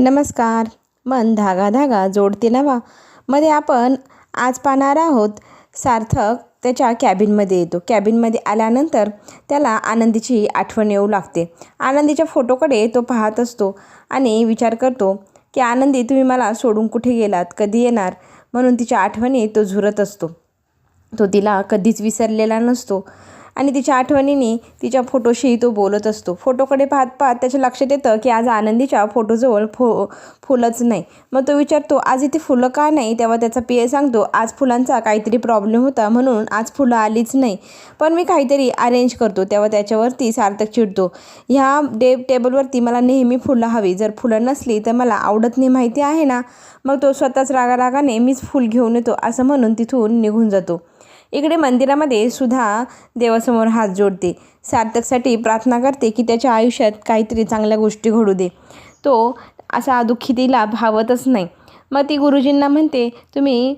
नमस्कार. मन धागा धागा जोडते नवा. मध्ये आपण आज पाहणार आहोत सार्थक त्याच्या कॅबिनमध्ये येतो. कॅबिनमध्ये आल्यानंतर त्याला आनंदीची आठवण येऊ लागते. आनंदीच्या फोटोकडे तो पाहत असतो आणि विचार करतो की आनंदी तुम्ही मला सोडून कुठे गेलात? कधी येणार? म्हणून तिच्या आठवणी तो झुरत असतो. तो तिला कधीच विसरलेला नसतो. आणि तिच्या आठवणीने तिच्या फोटोशी तो बोलत असतो. फोटोकडे पाहत पाहत त्याच्या लक्षात येतं की आज आनंदीच्या फोटोजवळ फो फुलंच नाही. मग तो विचारतो आज इथे फुलं का नाही? तेव्हा त्याचा पी सांगतो आज फुलांचा काहीतरी प्रॉब्लेम होता म्हणून आज फुलं आलीच नाही. पण मी काहीतरी अरेंज करतो. तेव्हा त्याच्यावरती सार्थक चिडतो. ह्या डे टेबलवरती मला नेहमी फुलं हवी. जर फुलं नसली तर मला आवडत नाही माहिती आहे ना? मग तो स्वतःच रागारागाने मीच फुल घेऊन येतो असं म्हणून तिथून निघून जातो. इकडे मंदिरामध्ये सुद्धा देवासमोर हात जोडते. सार्थकसाठी प्रार्थना करते की त्याच्या आयुष्यात काहीतरी चांगल्या गोष्टी घडू दे. तो असा दुःखी तिला भावतच नाही. मग ती गुरुजींना म्हणते तुम्ही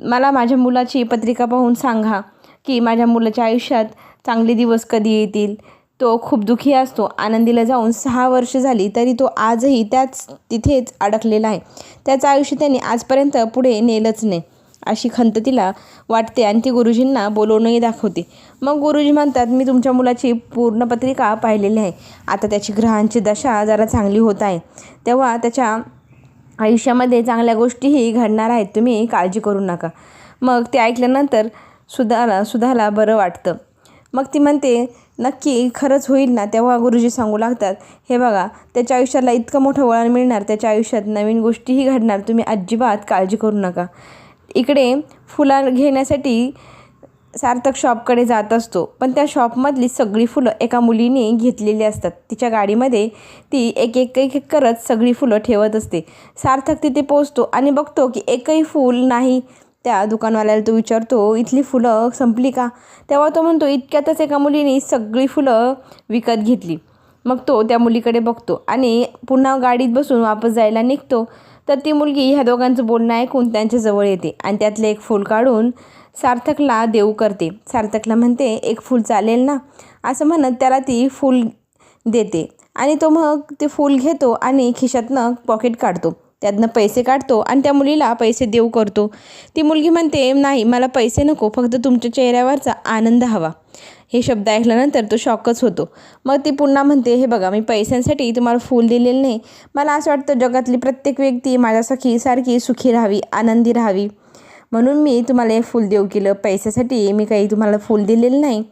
मला माझ्या मुलाची पत्रिका पाहून सांगा की माझ्या मुलाच्या आयुष्यात चांगले दिवस कधी येतील. तो खूप दुःखी असतो. आनंदीला जाऊन सहा वर्ष झाली तरी तो आजही त्याच तिथेच अडकलेला आहे. त्याचं आयुष्य त्यांनी आजपर्यंत पुढे नेलंच नाही. अशी खंत तिला वाटते आणि ती गुरुजींना बोलवूनही दाखवते. मग गुरुजी म्हणतात मी तुमच्या मुलाची पूर्ण पत्रिका पाहिलेली आहे. आता त्याची ग्रहांची दशा जरा चांगली होत आहे. तेव्हा त्याच्या आयुष्यामध्ये चांगल्या गोष्टीही घडणार आहेत. तुम्ही काळजी करू नका. मग ते ऐकल्यानंतर सुधाला सुधाला बरं वाटतं. मग ती म्हणते नक्की खरंच होईल ना? तेव्हा गुरुजी सांगू लागतात हे बघा त्याच्या आयुष्याला इतकं मोठं वळण मिळणार. त्याच्या आयुष्यात नवीन गोष्टीही घडणार. तुम्ही अजिबात काळजी करू नका. इकडे फुलं घेण्यासाठी सार्थक शॉपकडे जात असतो. पण त्या शॉपमधली सगळी फुलं एका मुलीने घेतलेली असतात. तिच्या गाडीमध्ये ती एक एक एक एक करत सगळी फुलं ठेवत असते. सार्थक तिथे पोचतो आणि बघतो की एकही फूल नाही. त्या दुकानवाल्याला तो विचारतो इथली फुलं संपली का? तेव्हा तो म्हणतो इतक्यातच एका मुलीने सगळी फुलं विकत घेतली. मग तो त्या मुलीकडे बघतो आणि पुन्हा गाडीत बसून वापस जायला निघतो. तर ती मुलगी ह्या दोघांचं बोलणं ऐकून त्यांच्याजवळ येते आणि त्यातलं एक फूल काढून सार्थकला देऊ करते. सार्थकला म्हणते एक फूल चालेल ना? असं म्हणत त्याला ती फूल देते. आणि तो मग ते फूल घेतो आणि खिशातनं पॉकेट काढतो. त्यातनं पैसे काढतो आणि त्या मुलीला पैसे देऊ करतो. ती मुलगी म्हणते नाही मला पैसे नको फक्त तुमच्या चेहऱ्यावरचा आनंद हवा. हे शब्द ऐकल्यानंतर तो शॉकच होतो. मग ती पुन्हा म्हणते हे बघा मी पैशांसाठी तुम्हाला फूल दिलेलं नाही. मला असं वाटतं जगातली प्रत्येक व्यक्ती माझ्यासाठी सारखी सुखी राहावी आनंदी राहावी. म्हणून मी तुम्हाला हे फूल देऊ केलं. पैशासाठी मी काही तुम्हाला फूल दिलेलं नाही.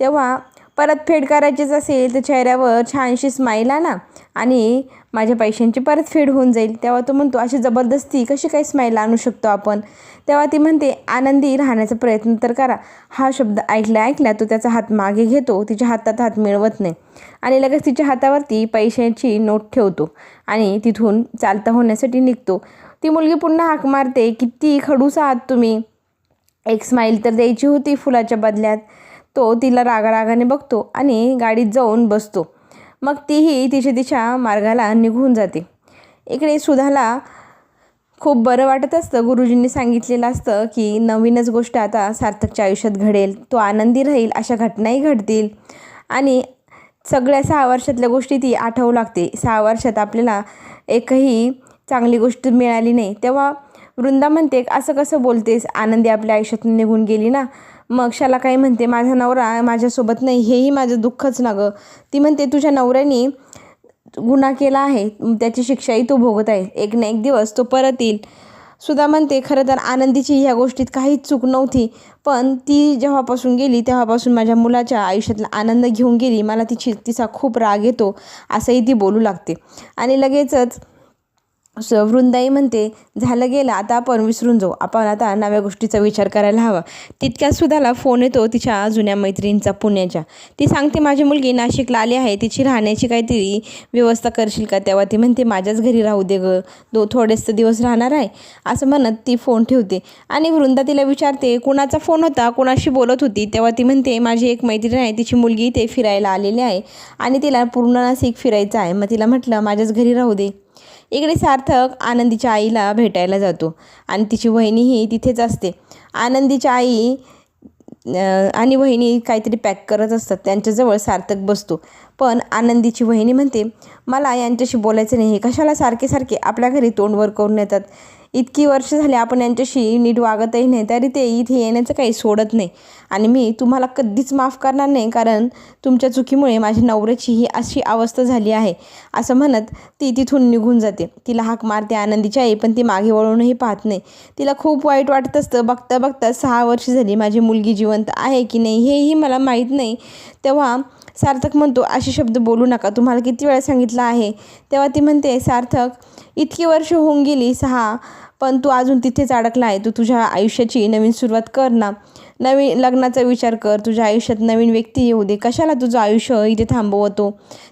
तेव्हा परतफेड करायचीच असेल तर चेहऱ्यावर छानशी स्माईल आणा आणि माझ्या पैशांची परतफेड होऊन जाईल. तेव्हा तो म्हणतो अशी जबरदस्ती कशी काय स्माईल आणू शकतो आपण? तेव्हा ती म्हणते आनंदी राहण्याचा प्रयत्न तर करा. हा शब्द ऐकल्या ऐकल्या तो त्याचा हात मागे घेतो. तिच्या हातात हात मिळवत नाही. आणि लगेच तिच्या हातावरती पैशांची नोट ठेवतो आणि तिथून चालता होण्यासाठी निघतो. ती मुलगी पुन्हा हाक मारते किती खडूस आहात तुम्ही. एक स्माईल तर द्यायची होती फुलाच्या बदल्यात. तो तिला रागारागाने बघतो आणि गाडीत जाऊन बसतो. मग तीही तिच्या तिच्या मार्गाला निघून जाते. इकडे सुधाला खूप बरं वाटत असतं. गुरुजींनी सांगितलेलं असतं की नवीनच गोष्ट आता सार्थकच्या आयुष्यात घडेल. तो आनंदी राहील अशा घटनाही घडतील. आणि सगळ्या सहा वर्षातल्या गोष्टी ती आठवू लागते. सहा वर्षात आपल्याला एकही चांगली गोष्ट मिळाली नाही. तेव्हा वृंदा म्हणते असं कसं बोलतेस? आनंदी आपल्या आयुष्यातून निघून गेली ना. मग शाला काही म्हणते माझा नवरा माझ्यासोबत नाही हेही माझं दुःखच ना गं. ती म्हणते तुझ्या नवऱ्याने गुन्हा केला आहे त्याची शिक्षाही तो भोगत आहे एक ना एक दिवस तो परत येईल. सुद्धा म्हणते खरं तर आनंदीची ह्या गोष्टीत काहीच चूक नव्हती पण ती जेव्हापासून गेली तेव्हापासून माझ्या मुलाच्या आयुष्यातला आनंद घेऊन गेली. मला तिची तिचा खूप राग येतो असंही ती बोलू लागते. आणि लगेचच वृंदाई म्हणते झालं गेलं आता आपण विसरून जाऊ. आपण आता नव्या गोष्टीचा विचार करायला हवा. तितक्यात सुद्धाला फोन येतो तिच्या जुन्या मैत्रिणींचा पुण्याच्या. ती सांगते माझी मुलगी नाशिकला आली आहे. तिची राहण्याची काहीतरी व्यवस्था करशील का? तेव्हा ती म्हणते माझ्याच घरी राहू दे गं. दो थोडेच दिवस राहणार आहे. असं म्हणत ती फोन ठेवते. आणि वृंदा तिला विचारते कुणाचा फोन होता? कुणाशी बोलत होती? तेव्हा ती म्हणते माझी एक मैत्रीण आहे. तिची मुलगी ते फिरायला आलेली आहे आणि तिला पूर्ण नाशिक फिरायचं आहे. मग तिला म्हटलं माझ्याच घरी राहू दे. इकडे सार्थक आनंदीच्या आईला भेटायला जातो आणि तिची वहिनीही तिथेच असते. आनंदीच्या आई आणि वहिनी काहीतरी पॅक करत असतात. त्यांच्याजवळ सार्थक बसतो. पण आनंदीची वहिनी म्हणते मला यांच्याशी बोलायचं नाही. हे कशाला सारखे सारखे आपल्या घरी तोंडवर करून येतात? इतकी वर्ष झाली आपण यांच्याशी नीट वागतही नाही तरी ते इथे येण्याचं काही सोडत नाही. आणि मी तुम्हाला कधीच माफ करणार नाही कारण तुमच्या चुकीमुळे माझ्या नवऱ्याची ही अशी अवस्था झाली आहे. असं म्हणत ती तिथून निघून जाते. तिला हाक मारते आनंदीची आई पण ती मागे वळूनही पाहत नाही. तिला खूप वाईट वाटत असतं. बघता बघता सहा वर्ष झाली माझी मुलगी जिवंत आहे की नाही हेही मला माहीत नाही. तेव्हा सार्थक म्हणतो असे शब्द बोलू नका. तुम्हाला किती वेळा सांगितलं आहे? तेव्हा ती म्हणते सार्थक इतकी वर्ष होऊन गेली सहा पण तू अजून तिथेच अडकला आहे. तू तुझ्या आयुष्याची नवीन सुरुवात कर ना. नवीन लग्नाचा विचार कर. तुझ्या आयुष्यात नवीन व्यक्ती येऊ दे. कशाला तुझं आयुष्य इथे थांबवतो?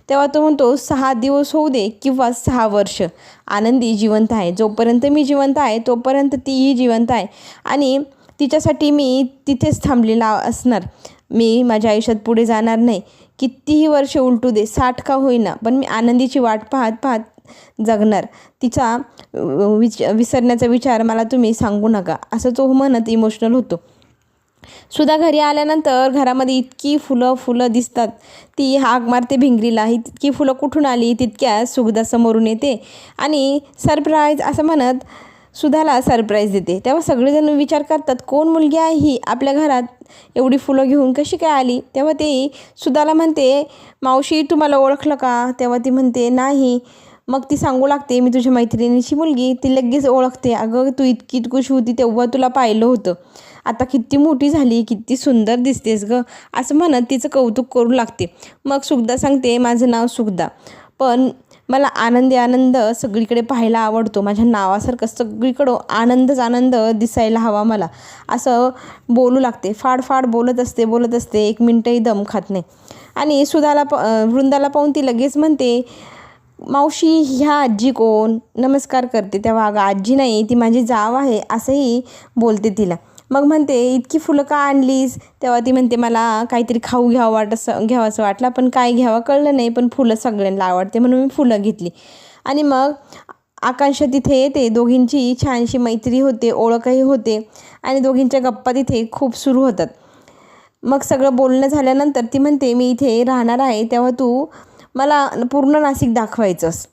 तेव्हा तो म्हणतो सहा दिवस होऊ दे किंवा सहा वर्ष. आनंदी जिवंत आहे. जोपर्यंत मी जिवंत आहे तोपर्यंत तीही जिवंत आहे. आणि तिच्यासाठी मी तिथेच थांबलेला असणार. मी माझ्या आयुष्यात पुढे जाणार नाही. कितीही वर्ष उलटू दे साठ का होईना पण मी आनंदीची वाट पाहत पाहत जगणार. तिचा विच विसरण्याचा विचार मला तुम्ही सांगू नका. असं तो म्हणत इमोशनल होतो. सुद्धा घरी आल्यानंतर घरामध्ये इतकी फुलं फुलं दिसतात. ती हाक मारते भिंगरीला. ही तितकी फुलं कुठून आली? तितक्या सुगदा समोरून येते. आणि सरप्राईज असं म्हणत सुधाला सरप्राईज देते. तेव्हा सगळेजण विचार करतात कोण मुलगी आहे ही? आपल्या घरात एवढी फुलं घेऊन कशी काय आली? तेव्हा ते सुधाला म्हणते मावशी तुम्हाला ओळखलं का? तेव्हा ती म्हणते नाही. मग ती सांगू लागते मी तुझ्या मैत्रिणीची मुलगी ती लगेच ओळखते. अगं तू इतकी खुश होती तेव्हा तुला पाहिलं होतं. आता किती मोठी झाली किती सुंदर दिसतेस ग. असं म्हणत तिचं कौतुक करू लागते. मग सुखदा सांगते माझं नाव सुखदा पण मला आनंदी आनंद सगळीकडे पाहायला आवडतो. माझ्या नावासारखं सगळीकडं आनंदच आनंद दिसायला हवा मला. असं बोलू लागते. फाड फाड बोलत असते बोलत असते. एक मिनटंही दम खात नाही. आणि सुधाला प वृंदाला पाहून ती लगेच म्हणते मावशी ह्या आजी कोण? नमस्कार करते. तेव्हा अगं आजी नाही. ती माझी जाव आहे. असंही बोलते तिला. मग म्हणते इतकी फुलं का आणलीस? तेव्हा ती म्हणते मला काहीतरी खाऊ घ्यावं वाट असं वाटलं पण काय घ्यावं कळलं नाही पण फुलं सगळ्यांना आवडते म्हणून मी फुलं घेतली. आणि मग आकांक्षा तिथे येते दोघींची छानशी मैत्री होते ओळखही होते आणि दोघींच्या गप्पा तिथे खूप सुरू होतात. मग सगळं बोलणं झाल्यानंतर ती म्हणते मी इथे राहणार आहे तेव्हा तू मला पूर्ण नाशिक दाखवायचंस.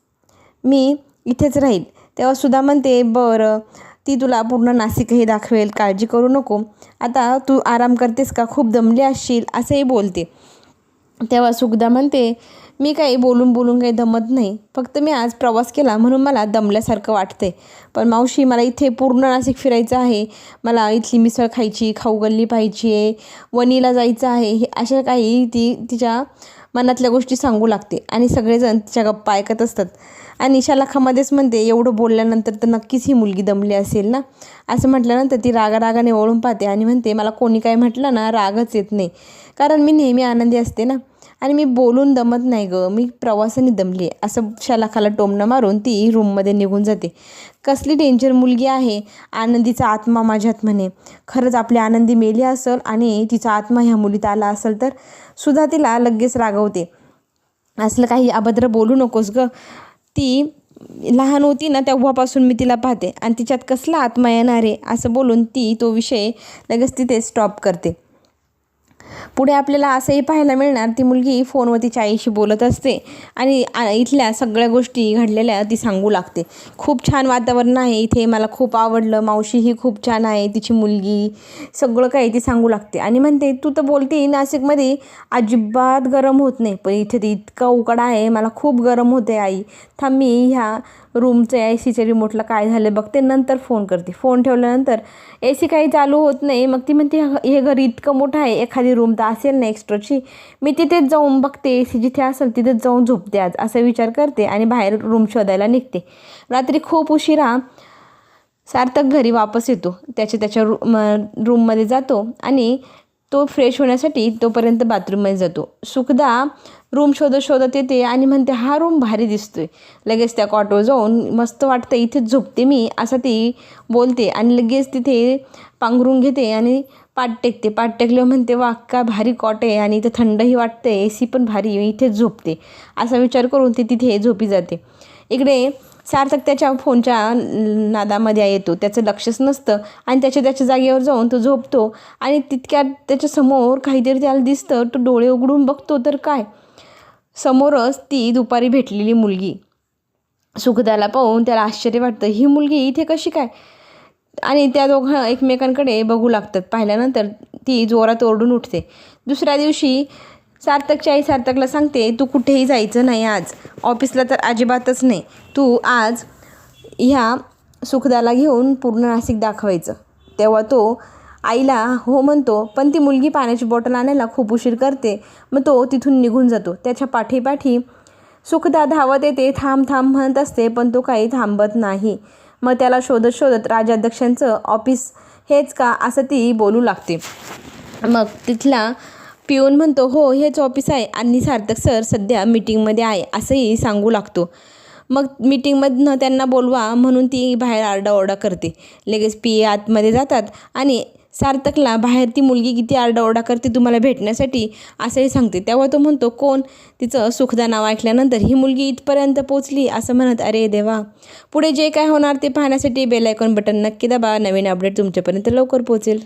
मी इथेच राहील. तेव्हा सुद्धा म्हणते बरं. ती तुला पूर्ण नाशिकही दाखवेल काळजी करू नको. आता तू आराम करतेस का? खूप दमली असशील असंही बोलते. तेव्हा सुखदा म्हणते मी काही बोलून बोलून काही दमत नाही. फक्त मी आज प्रवास केला म्हणून मला दमल्यासारखं वाटतंय. पण मावशी मला इथे पूर्ण नाशिक फिरायचं आहे. मला इथली मिसळ खायची खाऊ गल्ली पाहायची आहे वणीला जायचं आहे. हे अशा काही ती तिच्या मनातल्या गोष्टी सांगू लागते आणि सगळेजण तिच्या गप्पा ऐकत असतात. आणि शलाखामध्येच म्हणते एवढं बोलल्यानंतर तर नक्कीच ही मुलगी दमली असेल ना? असं म्हटल्यानंतर ती रागारागाने ओळून पाहते आणि म्हणते मला कोणी काय म्हटलं ना रागच येत नाही. कारण मी नेहमी आनंदी असते ना. आणि मी बोलून दमत नाही गं. मी प्रवासाने दमली आहे असं शलाखाला टोमणं मारून ती रूममध्ये निघून जाते. कसली डेंजर मुलगी आहे? आनंदीचा आत्मा माझ्यात म्हणे. खरंच आपली आनंदी मेली असेल आणि तिचा आत्मा ह्या मुलीत आला असेल तर सुद्धा तिला लगेच रागवते. असलं काही अभद्र बोलू नकोस ग. ती लहान होती ना तेव्हापासून मी तिला पाहते. आणि तिच्यात कसला आत्मा येणार? आहे असं बोलून ती तो विषय लगेच तिथे स्टॉप करते. पुढे आपल्याला असंही पाहायला मिळणार ती मुलगी फोनवर तिच्या आईशी बोलत असते आणि इथल्या सगळ्या गोष्टी घडलेल्या ती सांगू लागते. खूप छान वातावरण आहे इथे मला खूप आवडलं मावशी ही खूप छान आहे तिची मुलगी सगळं काही ती सांगू लागते. आणि म्हणते तू तर बोलते नाशिकमध्ये अजिबात गरम होत नाही पण इथे ते इतका उकडा आहे मला खूप गरम होते आई. थांब मी ह्या रूमचं ए सीच्या रिमोटला काय झालं बघते नंतर फोन करते. फोन ठेवल्यानंतर ए सी काही चालू होत नाही मग ती म्हणते हे घर इतकं मोठं आहे एखादी रूम तर असेल ना एक्स्ट्राची मी तिथेच जाऊन बघते ए सी जिथे असेल तिथेच जाऊन झोपते आज असा विचार करते आणि बाहेर रूम शोधायला निघते. रात्री खूप उशिरा सार्थक घरी वापस येतो. त्याच्या त्याच्या रू रूममध्ये जातो आणि तो फ्रेश होण्यासाठी तोपर्यंत बाथरूममध्ये जातो. सुखदा रूम शोधत शोधत येते आणि म्हणते हा रूम भारी दिसतोय. लगेच त्या कॉटवर जाऊन मस्त वाटतं इथेच झोपते मी असं ती बोलते आणि लगेच तिथे पांघरून घेते आणि पाठ टेकते. पाठ टेकल्यावर म्हणते वा का भारी कॉट आहे आणि इथं थंडही वाटते ए सी पण भारी इथेच झोपते. असा विचार करून ती तिथे झोपी जाते. इकडे सार्थक त्याच्या फोनच्या नादामध्ये येतो. त्याचं लक्षच नसतं आणि त्याच्या त्याच्या जागेवर जाऊन तो झोपतो आणि तितक्यात त्याच्यासमोर काहीतरी त्याला दिसतं. तो डोळे उघडून बघतो. तर काय? समोरच ती दुपारी भेटलेली मुलगी. सुखदाला पाहून त्याला आश्चर्य वाटतं. ही मुलगी इथे कशी काय? आणि त्या दोघं एकमेकांकडे बघू लागतात. पाहिल्यानंतर ती जोरात ओरडून उठते. दुसऱ्या दिवशी सार्थकची आई सार्थकला सांगते तू कुठेही जायचं नाही आज. ऑफिसला तर अजिबातच नाही. तू आज ह्या सुखदाला घेऊन पूर्ण नाशिक दाखवायचं. तेव्हा तो आईला हो म्हणतो पण ती मुलगी पाण्याची बॉटल आणायला खूप उशीर करते. मग तो तिथून निघून जातो. त्याच्या पाठीपाठी सुखदा धावत येते थांब थांब म्हणत असते पण तो काही थांबत नाही. मग त्याला शोधत शोधत राजाध्यक्षांचं ऑफिस हेच का असं ती बोलू लागते. मग तिथला पिऊन म्हणतो हो हेच ऑफिस आहे आणि सार्थक सर सध्या मीटिंगमध्ये आहे असंही सांगू लागतो. मग मीटिंगमधनं त्यांना बोलवा म्हणून ती बाहेर आरडाओरडा करते. लगेच पी ए आतमध्ये जातात आणि सार्थकला बाहेर ती मुलगी किती आरडाओरडा करते तुम्हाला भेटण्यासाठी असंही सांगते. तेव्हा तो म्हणतो कोण? तिचं सुखदा नाव ऐकल्यानंतर ही मुलगी इथपर्यंत पोचली असं म्हणत अरे देवा पुढे जे काय होणार ते पाहण्यासाठी बेल आयकॉन बटन नक्की दाबा नवीन अपडेट तुमच्यापर्यंत लवकर पोचेल.